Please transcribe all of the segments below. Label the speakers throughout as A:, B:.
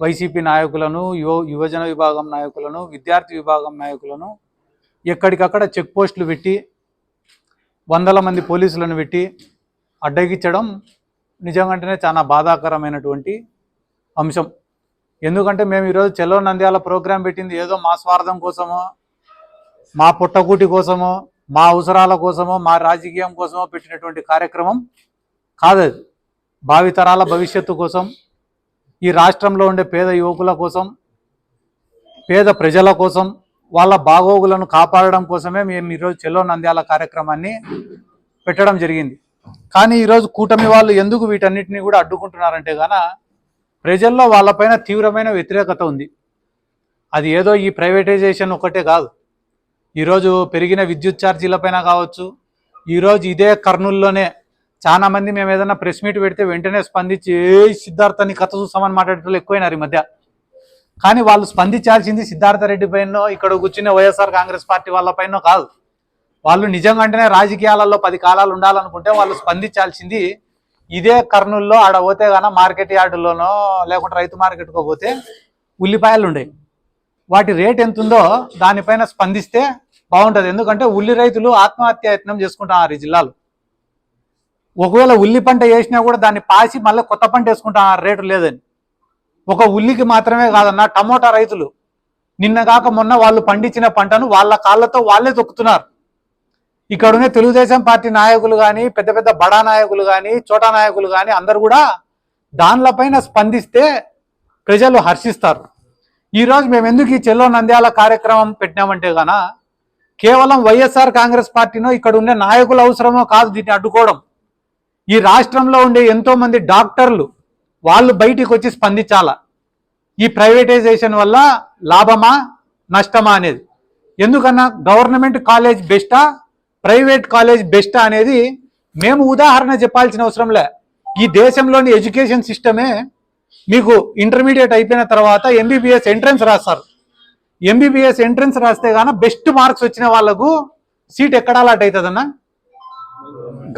A: YCP నాయకులను యువ యువజన విభాగం నాయకులను విద్యార్థి విభాగం నాయకులను ఎక్కడికక్కడ చెక్ పోస్టులు పెట్టి వందల మంది పోలీసులను పెట్టి అడ్డగించడం నిజంగానే చాలా బాధాకరమైనటువంటి అంశం. ఎందుకంటే మేము ఈరోజు చెలో నంద్యాల ప్రోగ్రాం పెట్టింది ఏదో మా స్వార్థం కోసమో మా పుట్టకూటి కోసమో మా అవసరాల కోసమో మా రాజకీయం కోసమో పెట్టినటువంటి కార్యక్రమం కాదది భావితరాల భవిష్యత్తు కోసం ఈ రాష్ట్రంలో ఉండే పేద యువకుల కోసం పేద ప్రజల కోసం వాళ్ళ బాగోగులను కాపాడడం కోసమే మేము ఈరోజు చెల్లో నంద్యాల కార్యక్రమాన్ని పెట్టడం జరిగింది. కానీ ఈరోజు కూటమి వాళ్ళు ఎందుకు వీటన్నిటిని కూడా అడ్డుకుంటున్నారంటే గాన ప్రజల్లో వాళ్ళపైన తీవ్రమైన వ్యతిరేకత ఉంది. అది ఏదో ఈ ప్రైవేటైజేషన్ ఒకటే కాదు. ఈరోజు పెరిగిన విద్యుత్ ఛార్జీలపైన కావచ్చు ఈరోజు ఇదే కర్నూలులోనే చాలా మంది మేము ఏదైనా ప్రెస్ మీట్ పెడితే వెంటనే స్పందించి ఏ సిద్ధార్థని కథ చూస్తామని మాట్లాడేటోళ్ళు ఎక్కువైనారు ఈ మధ్య. కానీ వాళ్ళు స్పందించాల్సింది సిద్ధార్థ రెడ్డి పైనో ఇక్కడ కూర్చునే వైఎస్ఆర్ కాంగ్రెస్ పార్టీ వాళ్ళ పైన కాదు. వాళ్ళు నిజంగా అంటేనే రాజకీయాలలో పది కాలాలు ఉండాలనుకుంటే వాళ్ళు స్పందించాల్సింది ఇదే కర్నూల్లో ఆడ పోతే గాన మార్కెట్ యార్డులోనో లేకుంటే రైతు మార్కెట్కో పోతే ఉల్లిపాయలు ఉండేవి వాటి రేట్ ఎంత ఉందో దానిపైన స్పందిస్తే బాగుంటుంది. ఎందుకంటే ఉల్లి రైతులు ఆత్మహత్య యత్నం చేసుకుంటున్నారు ఈ జిల్లాలో. ఒకవేళ ఉల్లి పంట వేసినా కూడా దాన్ని పాసి మళ్ళీ కొత్త పంట వేసుకుంటున్నారు రేటు లేదని. ఒక ఉల్లికి మాత్రమే కాదన్న టమోటా రైతులు నిన్న కాక మొన్న వాళ్ళు పండించిన పంటను వాళ్ళ కాళ్ళతో వాళ్ళే తొక్కుతున్నారు. ఇక్కడ ఉన్న తెలుగుదేశం పార్టీ నాయకులు కానీ పెద్ద పెద్ద బడా నాయకులు కానీ చోటా నాయకులు కానీ అందరు కూడా దానిలపైన స్పందిస్తే ప్రజలు హర్షిస్తారు. ఈరోజు మేము ఎందుకు ఈ చెల్లో నంద్యాల కార్యక్రమం పెట్టినామంటే గాన కేవలం వైఎస్ఆర్ కాంగ్రెస్ పార్టీనో ఇక్కడ ఉండే నాయకుల అవసరమో కాదు దీన్ని అడ్డుకోవడం. ఈ రాష్ట్రంలో ఉండే ఎంతోమంది డాక్టర్లు వాళ్ళు బయటికి వచ్చి స్పందించాల. ఈ ప్రైవేటైజేషన్ వల్ల లాభమా నష్టమా అనేది. ఎందుకన్నా గవర్నమెంట్ కాలేజ్ బెస్టా ప్రైవేట్ కాలేజ్ బెస్టా అనేది మేము ఉదాహరణ చెప్పాల్సిన అవసరం లే. ఈ దేశంలోని ఎడ్యుకేషన్ సిస్టమే మీకు ఇంటర్మీడియట్ అయిపోయిన తర్వాత ఎంబీబీఎస్ ఎంట్రన్స్ రాస్తారు. ఎంబీబీఎస్ ఎంట్రన్స్ రాస్తే గాన బెస్ట్ మార్క్స్ వచ్చిన వాళ్ళకు సీట్ ఎక్కడ అలాట్ అవుతుందన్నా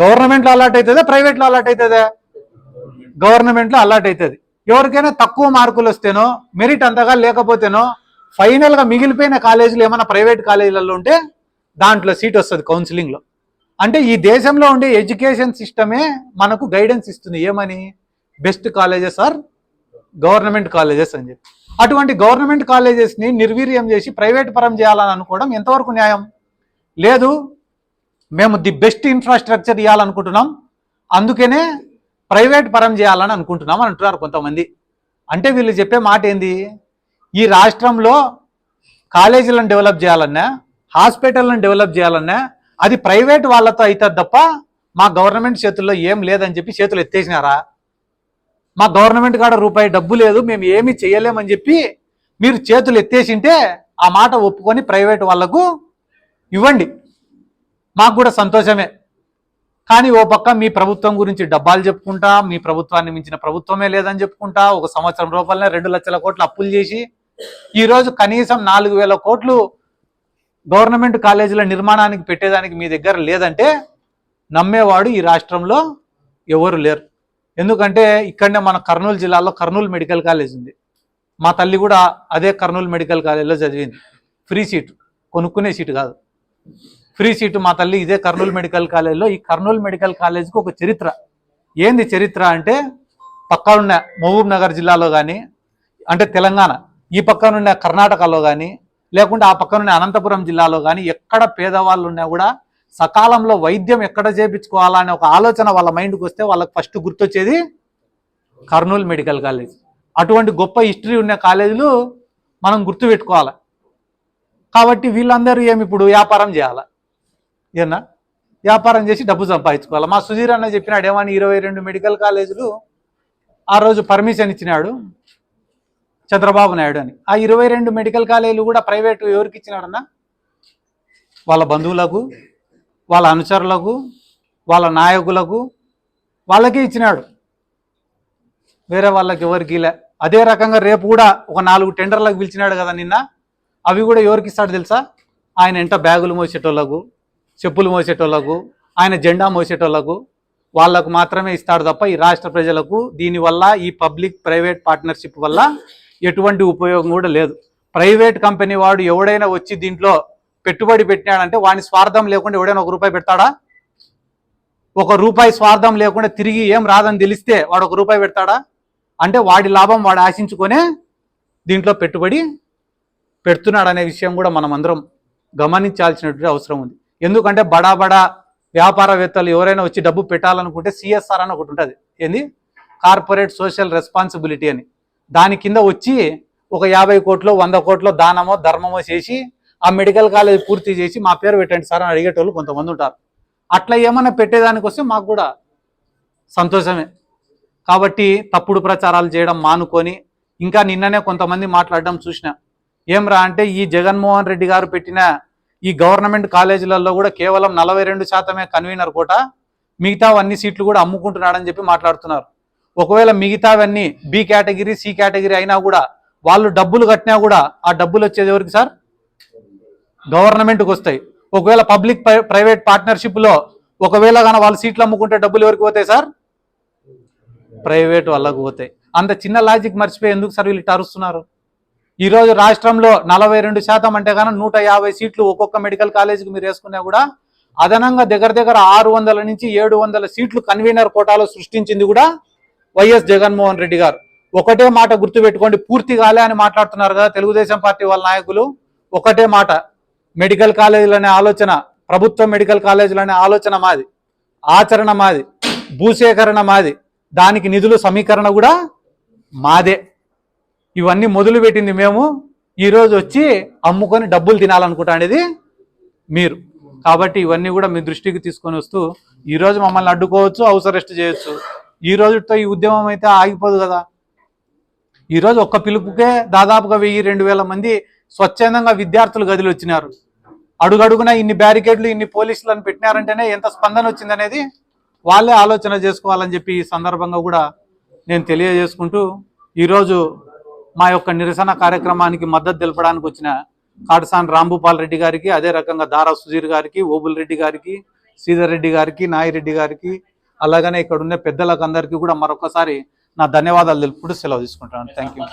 A: గవర్నమెంట్లో అలాట్ అవుతుందా? ప్రైవేట్లో అలాట్ అవుతుందా? గవర్నమెంట్లో అలాట్ అవుతుంది. ఎవరికైనా తక్కువ మార్కులు వస్తేనో మెరిట్ అంతగా లేకపోతేనో ఫైనల్గా మిగిలిపోయిన కాలేజీలు ఏమైనా ప్రైవేట్ కాలేజీలలో ఉంటే దాంట్లో సీట్ వస్తుంది కౌన్సిలింగ్లో. అంటే ఈ దేశంలో ఉండే ఎడ్యుకేషన్ సిస్టమే మనకు గైడెన్స్ ఇస్తుంది. ఏమని? Best colleges or government colleges అని చెప్పి. అటువంటి గవర్నమెంట్ కాలేజెస్ని నిర్వీర్యం చేసి ప్రైవేట్ పరం చేయాలని అనుకోవడం ఎంతవరకు న్యాయం? లేదు. మేము ది బెస్ట్ ఇన్ఫ్రాస్ట్రక్చర్ ఇవ్వాలనుకుంటున్నాం అందుకనే ప్రైవేట్ పరం చేయాలని అనుకుంటున్నాం అని అంటున్నారు కొంతమంది. అంటే వీళ్ళు చెప్పే మాట ఏంది? ఈ రాష్ట్రంలో కాలేజీలను డెవలప్ చేయాలన్నా హాస్పిటల్లను డెవలప్ చేయాలన్నా అది ప్రైవేట్ వాళ్ళతో అవుతుంది తప్ప మా గవర్నమెంట్ చేతుల్లో ఏం లేదని చెప్పి చేతులు ఎత్తేసినారా? మా గవర్నమెంట్ కాడ రూపాయి డబ్బు లేదు మేము ఏమీ చేయలేమని చెప్పి మీరు చేతులు ఎత్తేసింటే ఆ మాట ఒప్పుకొని ప్రైవేట్ వాళ్ళకు ఇవ్వండి. మాకు కూడా సంతోషమే. కానీ ఓ పక్క మీ ప్రభుత్వం గురించి డబ్బాలు చెప్పుకుంటా మీ ప్రభుత్వాన్ని మించిన ప్రభుత్వమే లేదని చెప్పుకుంటా ఒక సంవత్సరం రూపాయలనే రెండు లక్షల కోట్లు అప్పులు చేసి ఈరోజు కనీసం నాలుగు వేల కోట్లు గవర్నమెంట్ కాలేజీల నిర్మాణానికి పెట్టేదానికి మీ దగ్గర లేదంటే నమ్మేవాడు ఈ రాష్ట్రంలో ఎవరు లేరు. ఎందుకంటే ఇక్కడనే మన కర్నూలు జిల్లాలో కర్నూలు మెడికల్ కాలేజ్ ఉంది. మా తల్లి కూడా అదే కర్నూలు మెడికల్ కాలేజ్లో చదివింది. ఫ్రీ సీట్ కొనుక్కునే సీటు కాదు. ఫ్రీ సీటు మా తల్లి ఇదే కర్నూలు మెడికల్ కాలేజ్లో. ఈ కర్నూలు మెడికల్ కాలేజ్కి ఒక చరిత్ర. ఏంది చరిత్ర అంటే పక్కనున్న మహబూబ్ నగర్ జిల్లాలో కానీ అంటే తెలంగాణ ఈ పక్కనున్న కర్ణాటకలో కానీ లేకుంటే ఆ పక్కనున్న అనంతపురం జిల్లాలో కానీ ఎక్కడ పేదవాళ్ళు ఉన్నా కూడా సకాలంలో వైద్యం ఎక్కడ చేపించుకోవాలా అనే ఒక ఆలోచన వాళ్ళ మైండ్కి వస్తే వాళ్ళకి ఫస్ట్ గుర్తొచ్చేది కర్నూలు మెడికల్ కాలేజ్. అటువంటి గొప్ప హిస్టరీ ఉన్న కాలేజీలు మనం గుర్తుపెట్టుకోవాలి. కాబట్టి వీళ్ళందరూ ఏమి ఇప్పుడు వ్యాపారం చేయాలా? ఏనా? వ్యాపారం చేసి డబ్బు సంపాదించుకోవాలి? మా సుధీర్ అన్న చెప్పినాడు ఏమని ఇరవై రెండు మెడికల్ కాలేజీలు ఆ రోజు పర్మిషన్ ఇచ్చినాడు చంద్రబాబు నాయుడు అని. ఆ ఇరవై రెండు మెడికల్ కాలేజీలు కూడా ప్రైవేటు ఎవరికి ఇచ్చినాడన్నా? వాళ్ళ బంధువులకు వాళ్ళ అనుచరులకు వాళ్ళ నాయకులకు వాళ్ళకే ఇచ్చినాడు. వేరే వాళ్ళకి ఎవరికి లే అదే రకంగా రేపు కూడా ఒక నాలుగు టెండర్లకు పిలిచినాడు కదా నిన్న. అవి కూడా ఎవరికి ఇస్తాడు తెలుసా? ఆయన ఎంట బ్యాగులు మోసేటోళ్ళకు చెప్పులు మోసేటోళ్ళకు ఆయన జెండా మోసేటోళ్ళకు వాళ్ళకు మాత్రమే ఇస్తాడు తప్ప ఈ రాష్ట్ర ప్రజలకు దీనివల్ల ఈ పబ్లిక్ ప్రైవేట్ పార్ట్నర్షిప్ వల్ల ఎటువంటి ఉపయోగం కూడా లేదు. ప్రైవేట్ కంపెనీ వాడు ఎవడైనా వచ్చి దీంట్లో పెట్టుబడి పెట్టినాడంటే వాని స్వార్థం లేకుండా ఎవడైనా ఒక రూపాయి పెడతాడా? ఒక రూపాయి స్వార్థం లేకుండా తిరిగి ఏం రాదని తెలిస్తే వాడు ఒక రూపాయి పెడతాడా? అంటే వాడి లాభం వాడు ఆశించుకొనే దీంట్లో పెట్టుబడి పెడుతున్నాడు అనే విషయం కూడా మనం అందరం గమనించాల్సినటువంటి అవసరం ఉంది. ఎందుకంటే బడా బడా వ్యాపారవేత్తలు ఎవరైనా వచ్చి డబ్బు పెట్టాలనుకుంటే సిఎస్ఆర్ అని ఒకటి ఉంటుంది. ఏంది? కార్పొరేట్ సోషల్ రెస్పాన్సిబిలిటీ అని. దాని కింద వచ్చి ఒక యాభై కోట్లు వంద కోట్లు దానమో ధర్మమో చేసి ఆ మెడికల్ కాలేజ్ పూర్తి చేసి మా పేరు పెట్టండి సార్ అని అడిగేటోళ్ళు కొంతమంది ఉంటారు. అట్లా ఏమన్నా పెట్టేదానికి వస్తే మాకు కూడా సంతోషమే. కాబట్టి తప్పుడు ప్రచారాలు చేయడం మానుకొని ఇంకా నిన్ననే కొంతమంది మాట్లాడడం చూసిన. ఏం రా అంటే ఈ జగన్మోహన్ రెడ్డి గారు పెట్టిన ఈ గవర్నమెంట్ కాలేజీలలో కూడా కేవలం నలభై రెండు శాతమే కన్వీనర్ కోట. మిగతావన్నీ సీట్లు కూడా అమ్ముకుంటున్నాడని చెప్పి మాట్లాడుతున్నారు. ఒకవేళ మిగతావన్నీ బి కేటగిరీ సి కేటగిరీ అయినా కూడా వాళ్ళు డబ్బులు కట్టినా కూడా ఆ డబ్బులు వచ్చేది ఎవరికి సార్? గవర్నమెంట్కి వస్తాయి. ఒకవేళ పబ్లిక్ ప్రైవేట్ పార్ట్నర్షిప్లో ఒకవేళ కానీ వాళ్ళు సీట్లు అమ్ముకుంటే డబ్బులు ఎవరికి పోతాయి సార్? ప్రైవేట్ వాళ్ళకు పోతాయి. అంత చిన్న లాజిక్ మర్చిపోయి ఎందుకు సార్ వీళ్ళు అరుస్తున్నారు? ఈరోజు రాష్ట్రంలో నలభై రెండు శాతం అంటే కానీ నూట యాభై సీట్లు ఒక్కొక్క మెడికల్ కాలేజీకి మీరు వేసుకున్నా కూడా అదనంగా దగ్గర దగ్గర ఆరు వందల నుంచి ఏడు వందల సీట్లు కన్వీనర్ కోటాలో సృష్టించింది కూడా వైఎస్ జగన్మోహన్ రెడ్డి గారు. ఒకటే మాట గుర్తుపెట్టుకోండి పూర్తి కాలే అని మాట్లాడుతున్నారు కదా తెలుగుదేశం పార్టీ వాళ్ళ నాయకులు. ఒకటే మాట మెడికల్ కాలేజీలనే ఆలోచన ప్రభుత్వ మెడికల్ కాలేజీలు అనే ఆలోచన మాది ఆచరణ మాది భూసేకరణ మాది దానికి నిధులు సమీకరణ కూడా మాదే. ఇవన్నీ మొదలు పెట్టింది మేము ఈరోజు వచ్చి అమ్ముకొని డబ్బులు తినాలనుకుంటా అనేది మీరు. కాబట్టి ఇవన్నీ కూడా మీ దృష్టికి తీసుకొని వస్తూ ఈరోజు మమ్మల్ని అడ్డుకోవచ్చు హౌస్ అరెస్ట్ చేయొచ్చు. ఈ రోజుతో ఈ ఉద్యమం అయితే ఆగిపోదు కదా. ఈరోజు ఒక్క పిలుపుకే దాదాపుగా వెయ్యి రెండు వేల మంది స్వచ్ఛందంగా విద్యార్థులు గదిలు వచ్చినారు. అడుగడుగున ఇన్ని బ్యారికేడ్లు ఇన్ని పోలీసులను పెట్టినారంటేనే ఎంత స్పందన వచ్చిందనేది వాళ్ళే ఆలోచన చేసుకోవాలని చెప్పి ఈ సందర్భంగా కూడా నేను తెలియజేసుకుంటూ ఈరోజు మా యొక్క నిరసన కార్యక్రమానికి మద్దతు తెలపడానికి వచ్చిన కాటసాన్ రాంభూపాల్ రెడ్డి గారికి అదే రకంగా దారా సుధీర్ గారికి ఓబుల్ రెడ్డి గారికి శ్రీధర్ రెడ్డి గారికి నాయిరెడ్డి గారికి అలాగనే ఇక్కడ ఉన్న పెద్దలకు అందరికీ కూడా మరొకసారి నా ధన్యవాదాలు తెలుపుకుంటూ సెలవు తీసుకుంటాను థ్యాంక్ యూ